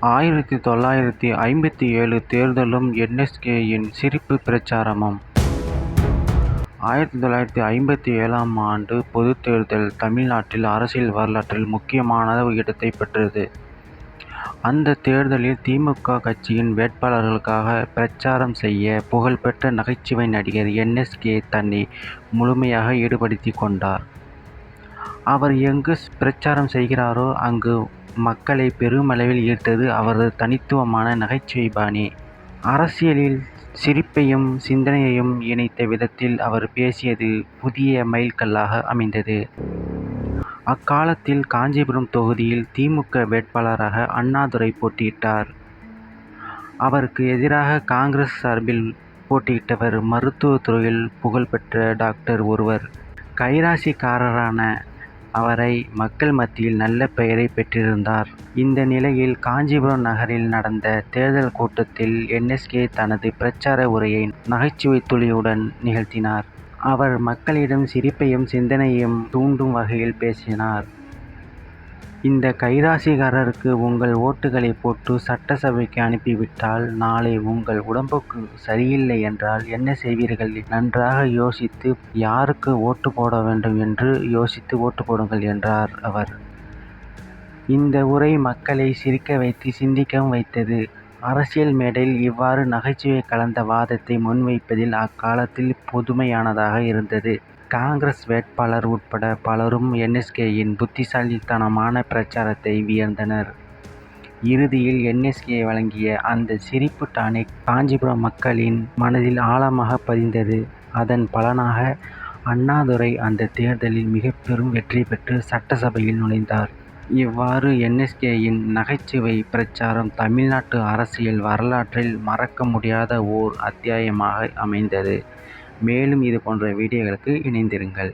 ஆயிரத்தி தொள்ளாயிரத்தி ஐம்பத்தி ஏழு தேர்தலும் என்எஸ்கேயின் சிரிப்பு பிரச்சாரமும் ஆயிரத்தி தொள்ளாயிரத்தி ஐம்பத்தி ஏழாம் ஆண்டு பொதுத் தேர்தல் தமிழ்நாட்டில் அரசியல் வரலாற்றில் முக்கியமான இடத்தை பெற்றது. அந்த தேர்தலில் திமுக கட்சியின் வேட்பாளர்களுக்காக பிரச்சாரம் செய்ய புகழ்பெற்ற நகைச்சுவை நடிகர் என்எஸ்கே தன்னை முழுமையாக ஈடுபடுத்திக் கொண்டார். அவர் எங்கு பிரச்சாரம் செய்கிறாரோ அங்கு மக்களை பெருமளவில் ஈர்த்தது அவரது தனித்துவமான நகைச்சுவை பாணி. அரசியலில் சிரிப்பையும் சிந்தனையையும் இணைத்த விதத்தில் அவர் பேசியது புதிய மைல்கல்லாக அமைந்தது. அக்காலத்தில் காஞ்சிபுரம் தொகுதியில் திமுக வேட்பாளராக அண்ணாதுரை போட்டியிட்டார். அவருக்கு எதிராக காங்கிரஸ் சார்பில் போட்டியிட்டவர் மருத்துவத்துறையில் புகழ்பெற்ற டாக்டர் ஒருவர். கைராசிக்காரரான அவரை மக்கள் மத்தியில் நல்ல பெயரை பெற்றிருந்தார். இந்த நிலையில் காஞ்சிபுரம் நகரில் நடந்த தேர்தல் கூட்டத்தில் என்எஸ்கே தனது பிரச்சார உரையை நகைச்சுவை துளியுடன் நிகழ்த்தினார். அவர் மக்களிடம் சிரிப்பையும் சிந்தனையையும் தூண்டும் வகையில் பேசினார். இந்த கைராசிக்காரருக்கு உங்கள் ஓட்டுகளை போட்டு சட்டசபைக்கு அனுப்பிவிட்டால் நாளை உங்கள் உடம்புக்கு சரியில்லை என்றால் என்ன செய்வீர்கள் நன்றாக யோசித்து யாருக்கு ஓட்டு போட வேண்டும் என்று யோசித்து ஓட்டு போடுங்கள் என்றார் அவர். இந்த உரை மக்களை சிரிக்க வைத்து சிந்திக்கவும் வைத்தது. அரசியல் மேடையில் இவ்வாறு நகைச்சுவை கலந்த வாதத்தை முன்வைப்பதில் அக்காலத்தில் புதுமையானதாக இருந்தது. காங்கிரஸ் வேட்பாளர் உட்பட பலரும் என். எஸ். கே.யின் புத்திசாலித்தனமான பிரச்சாரத்தை வியந்தனர். இறுதியில் என். எஸ். கே. வழங்கிய அந்த சிரிப்பு டானிக் காஞ்சிபுரம் மக்களின் மனதில் ஆழமாக பதிந்தது. அதன் பலனாக அண்ணாதுரை அந்த தேர்தலில் மிகப்பெரும் வெற்றி பெற்று சட்டசபையில் நுழைந்தார். இவ்வாறு என்எஸ்கேயின் நகைச்சுவை பிரச்சாரம் தமிழ்நாட்டு அரசியல் வரலாற்றில் மறக்க முடியாத ஓர் அத்தியாயமாக அமைந்தது. மேலும் இதுபோன்ற வீடியோக்களுக்கு இணைந்திருங்கள்.